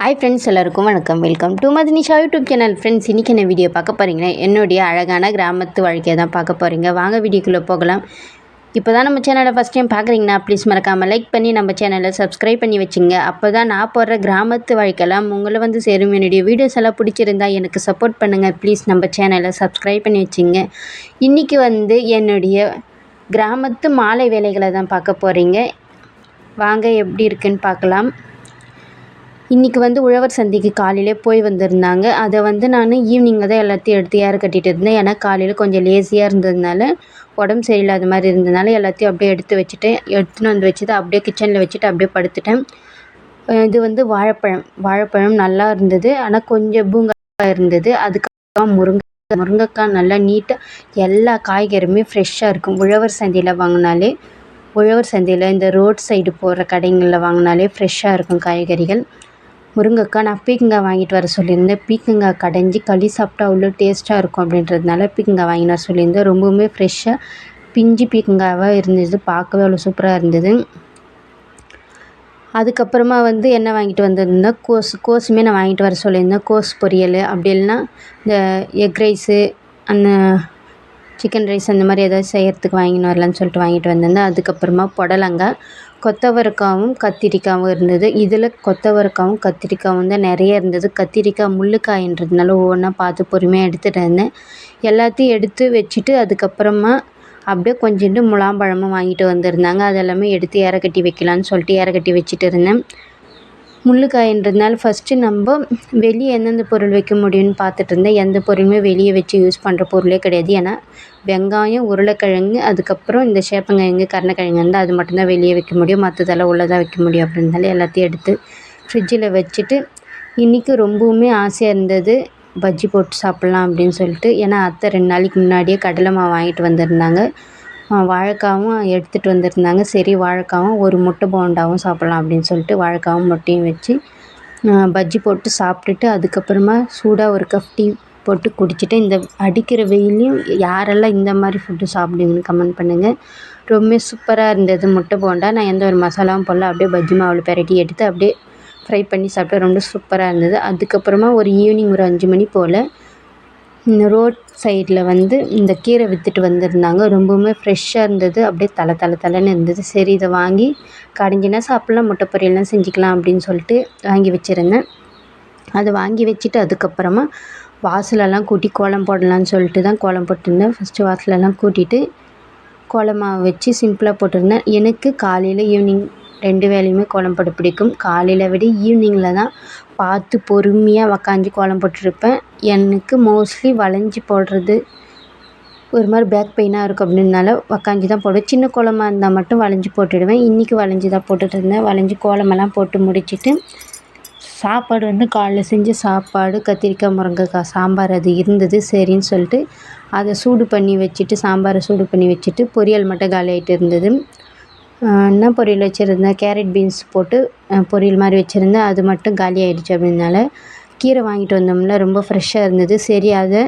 Hi friends எல்லாருக்கும் வணக்கம். Welcome to Mathinisha YouTube channel friends இன்றைக்கி என்ன வீடியோ பார்க்க போகிறீங்கன்னா என்னுடைய அழகான கிராமத்து வாழ்க்கையை தான் பார்க்க போகிறீங்க வாங்க வீடியோக்குள்ளே போகலாம். இப்போ தான் நம்ம சேனலை ஃபஸ்ட் டைம் பார்க்குறீங்கன்னா ப்ளீஸ் மறக்காமல் லைக் பண்ணி நம்ம சேனலை சப்ஸ்கிரைப் பண்ணி வச்சுங்க. அப்போ தான் நான் போடுற கிராமத்து வாழ்க்கையெல்லாம் உங்களை வந்து சேரும். என்னுடைய வீடியோஸ் எல்லாம் பிடிச்சிருந்தா எனக்கு சப்போர்ட் பண்ணுங்கள் ப்ளீஸ் நம்ம சேனலை சப்ஸ்கிரைப் பண்ணி வச்சுங்க. இன்றைக்கி வந்து என்னுடைய கிராமத்து மாலை வேலைகளை தான் பார்க்க போகிறீங்க வாங்க எப்படி இருக்குன்னு பார்க்கலாம். இன்றைக்கி வந்து உழவர் சந்தைக்கு காலையிலே போய் வந்திருந்தாங்க. அதை வந்து நான் ஈவினிங்கில் தான் எல்லாத்தையும் எடுத்து ஏற கட்டிகிட்டு இருந்தேன். ஏன்னா காலையில் கொஞ்சம் லேசியாக இருந்ததுனால உடம்பு சரியில்லாத மாதிரி இருந்ததுனால எல்லாத்தையும் அப்படியே எடுத்து வச்சுட்டேன். எடுத்துன்னு வந்து வச்சுட்டு அப்படியே கிச்சனில் வச்சுட்டு அப்படியே படுத்துட்டேன். இது வந்து வாழைப்பழம். வாழைப்பழம் நல்லா இருந்தது. ஆனால் கொஞ்சம் பூங்காய் இருந்தது. அதுக்கப்புறம் முருங்கை முருங்கைக்காய் நல்லா நீட்டாக எல்லா காய்கறியுமே ஃப்ரெஷ்ஷாக இருக்கும். உழவர் சந்தையில் வாங்கினாலே உழவர் சந்தையில் இந்த ரோட் சைடு போகிற கடைங்களில் வாங்கினாலே ஃப்ரெஷ்ஷாக இருக்கும் காய்கறிகள். முருங்கைக்காய் நான் பீக்கங்காய் வாங்கிட்டு வர சொல்லியிருந்தேன். பீக்கங்காய் கடைஞ்சி களி சாப்பிட்டா அவ்வளோ டேஸ்ட்டாக இருக்கும் அப்படின்றதுனால பீக்கங்காய் வாங்கிட்டு வர சொல்லியிருந்தேன். ரொம்பவுமே ஃப்ரெஷ்ஷாக பிஞ்சு பீக்கங்காவாக இருந்தது. பார்க்கவே அவ்வளோ சூப்பராக இருந்தது. அதுக்கப்புறமா வந்து என்ன வாங்கிட்டு வந்திருந்தேன். கோஸ் கோஸுமே நான் வாங்கிட்டு வர சொல்லியிருந்தேன். கோஸ் பொரியல் அப்படி இல்லைன்னா இந்த எக் ரைஸு அந்த சிக்கன் ரைஸ் அந்த மாதிரி ஏதாவது செய்கிறதுக்கு வாங்கின்னு வரலான்னு சொல்லிட்டு வாங்கிட்டு வந்திருந்தேன். அதுக்கப்புறமா புடலங்காய் கொத்தவரக்காவும் கத்திரிக்காவும் இருந்தது. இதில் கொத்தவரக்காவும் கத்திரிக்காவும் தான் நிறைய இருந்தது. கத்திரிக்காய் முள்ளுக்காயின்றதுனால ஒவ்வொன்றா பார்த்து பொறுமையாக எடுத்துகிட்டு இருந்தேன் எல்லாத்தையும் எடுத்து வச்சுட்டு அதுக்கப்புறமா அப்படியே கொஞ்சோண்டு முலாம்பழமும் வாங்கிட்டு வந்திருந்தாங்க. அதெல்லாமே எடுத்து ஏற கட்டி வைக்கலான்னு சொல்லிட்டு ஏற கட்டி வச்சுட்டு இருந்தேன். முள்ளுக்காயின்றதுனால ஃபஸ்ட்டு நம்ம வெளியே எந்தெந்த பொருள் வைக்க முடியும்னு பார்த்துட்டு இருந்தேன் எந்த பொருளுமே வெளியே வச்சு யூஸ் பண்ணுற பொருளே கிடையாது. ஏன்னா வெங்காயம் உருளைக்கிழங்கு அதுக்கப்புறம் இந்த சேப்பங்கிழங்கு கருணக்கிழங்கு வந்து அது மட்டும்தான் வெளியே வைக்க முடியும். மற்றதெல்லாம் உள்ளே தான் வைக்க முடியும் அப்படின்றதால எல்லாத்தையும் எடுத்து ஃப்ரிட்ஜில் வச்சுட்டு இன்றைக்கி ரொம்பவுமே ஆசையாக இருந்தது பஜ்ஜி போட்டு சாப்பிட்லாம் அப்படின்னு சொல்லிட்டு. ஏன்னா அத்தை ரெண்டு நாளைக்கு முன்னாடியே கடலை மாவு வாங்கிட்டு வந்திருந்தாங்க. வாழைக்காவும் எடுத்துகிட்டு வந்திருந்தாங்க. சரி வாழைக்காவும் ஒரு முட்டை போண்டாவும் சாப்பிட்லாம் அப்படின்னு சொல்லிட்டு வாழைக்காவும் முட்டையும் வச்சு பஜ்ஜி போட்டு சாப்பிட்டுட்டு அதுக்கப்புறமா சூடாக ஒரு கப் டீ போட்டு குடிச்சிட்டு இந்த அடிக்கிற வெயிலையும் யாரெல்லாம் இந்த மாதிரி ஃபுட்டு சாப்பிடுவீங்கன்னு கமெண்ட் பண்ணுங்கள் ரொம்ப சூப்பராக இருந்தது முட்டை போண்டா. நான் எந்த ஒரு மசாலாவும் போடல. அப்படியே பஜ்ஜி மாவில் பெரட்டி எடுத்து அப்படியே ஃப்ரை பண்ணி சாப்பிட்டேன் ரொம்ப சூப்பராக இருந்தது. அதுக்கப்புறமா ஒரு ஈவினிங் ஒரு அஞ்சு மணி போல் இந்த ரோட் சைடில் வந்து இந்த கீரை விற்றுட்டு வந்திருந்தாங்க. ரொம்பவுமே ஃப்ரெஷ்ஷாக இருந்தது. அப்படியே தலை தலை தலைன்னு இருந்தது. சரி இதை வாங்கி கடைஞ்சினா சாப்பிட்லாம் முட்டை பொரியல்லாம் செஞ்சுக்கலாம் அப்படின்னு சொல்லிட்டு வாங்கி வச்சுருந்தேன். அதை வாங்கி வச்சுட்டு அதுக்கப்புறமா வாசலெல்லாம் கூட்டி கோலம் போடலான்னு சொல்லிட்டு தான் கோலம் போட்டிருந்தேன். ஃபஸ்ட்டு வாசலெல்லாம் கூட்டிட்டு கோலமாக வச்சு சிம்பிளாக போட்டிருந்தேன். எனக்கு காலையில் ஈவினிங் ரெண்டு வேலையுமே கோலம் போட பிடிக்கும். காலையில் விட ஈவினிங்கில் தான் பார்த்து பொறுமையாக உக்காஞ்சி கோலம் போட்டிருப்பேன். எனக்கு மோஸ்ட்லி வளைஞ்சி போடுறது ஒரு மாதிரி பேக் பெயினாக இருக்கும் அப்படின்றனால உக்காஞ்சி தான் போடுவேன். சின்ன கோலமாக இருந்தால் மட்டும் வளைஞ்சி போட்டுடுவேன். இன்றைக்கி வளைஞ்சி தான் போட்டுட்டு இருந்தேன். வளைஞ்சி கோலமெல்லாம் போட்டு முடிச்சுட்டு சாப்பாடு வந்து காலைல செஞ்ச சாப்பாடு கத்திரிக்காய் முருங்கைக்காய் சாம்பார் அது இருந்தது. சரின்னு சொல்லிட்டு அதை சூடு பண்ணி வச்சுட்டு சாம்பாரை சூடு பண்ணி வச்சுட்டு பொரியல் மட்டும் காலி ஆகிட்டு இருந்தது. என்ன பொரியல் வச்சுருந்தேன். கேரட் பீன்ஸ் போட்டு பொரியல் மாதிரி வச்சுருந்தேன். அது மட்டும் காலி ஆகிடுச்சு அப்படினால கீரை வாங்கிட்டு வந்தோம்ல ரொம்ப ஃப்ரெஷ்ஷாக இருந்தது. சரி அதை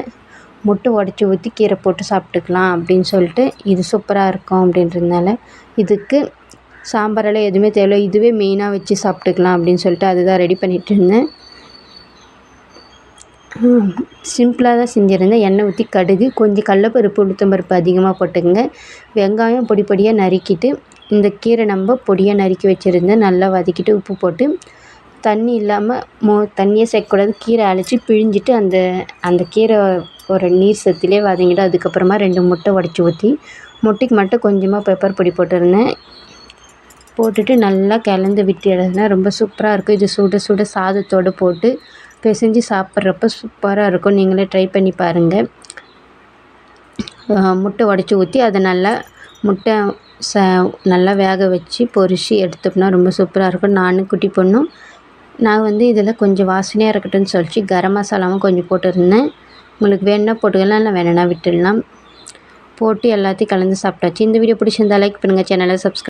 முட்டை உடச்சி ஊற்றி கீரை போட்டு சாப்பிட்டுக்கலாம் அப்படின்னு சொல்லிட்டு இது சூப்பராக இருக்கும் அப்படின்றதுனால இதுக்கு சாம்பாரெல்லாம் எதுவுமே தேவையில்லை. இதுவே மெயினாக வச்சு சாப்பிட்டுக்கலாம் அப்படின்னு சொல்லிட்டு அதுதான் ரெடி பண்ணிகிட்டு இருந்தேன். சிம்பிளாக தான் செஞ்சுருந்தேன். எண்ணெய் ஊற்றி கடுகு கொஞ்சம் கடலப்பருப்பு உளுத்தம்பருப்பு அதிகமாக போட்டுக்கங்க. வெங்காயம் பொடி பொடியாக நறுக்கிட்டு இந்த கீரை நம்ம பொடியாக நறுக்கி வச்சுருந்தேன் நல்லா வதக்கிட்டு உப்பு போட்டு தண்ணி இல்லாமல் மோ தண்ணியே சேர்க்கக்கூடாது. கீரை அழைச்சி பிழிஞ்சிட்டு அந்த அந்த கீரை ஒரு நீர் சத்துலேயே வதங்கிட்டு அதுக்கப்புறமா ரெண்டு முட்டை உடச்சி ஊற்றி முட்டைக்கு மட்டும் கொஞ்சமாக பெப்பர் பொடி போட்டிருந்தேன். போட்டுட்டு நல்லா கிளந்து விட்டு எடுத்தா ரொம்ப சூப்பராக இருக்கும். இது சுட சுட சாதத்தோடு போட்டு பிசைஞ்சு சாப்பிட்றப்ப சூப்பராக இருக்கும். நீங்களே ட்ரை பண்ணி பாருங்கள் முட்டை உடச்சி ஊற்றி அதை நல்லா முட்டை ச நல்லா வேக வச்சு பொரித்து எடுத்தோம்னா ரொம்ப சூப்பராக இருக்கும். நானும் குட்டி பொண்ணும் நான் வந்து இதில் கொஞ்சம் வாசனையாக இருக்கட்டும்னு சொல்லிச்சு கரம் மசாலாவும் கொஞ்சம் போட்டிருந்தேன். உங்களுக்கு வேணுன்னா போட்டுக்கலாம் இல்லை வேணும்னா விட்டுடலாம். போட்டு எல்லாத்தையும் கலந்து சாப்பிட்டாச்சு. இந்த வீடியோ பிடிச்சிருந்தா லைக் பண்ணுங்கள் சேனலை சப்ஸ்கிரைப்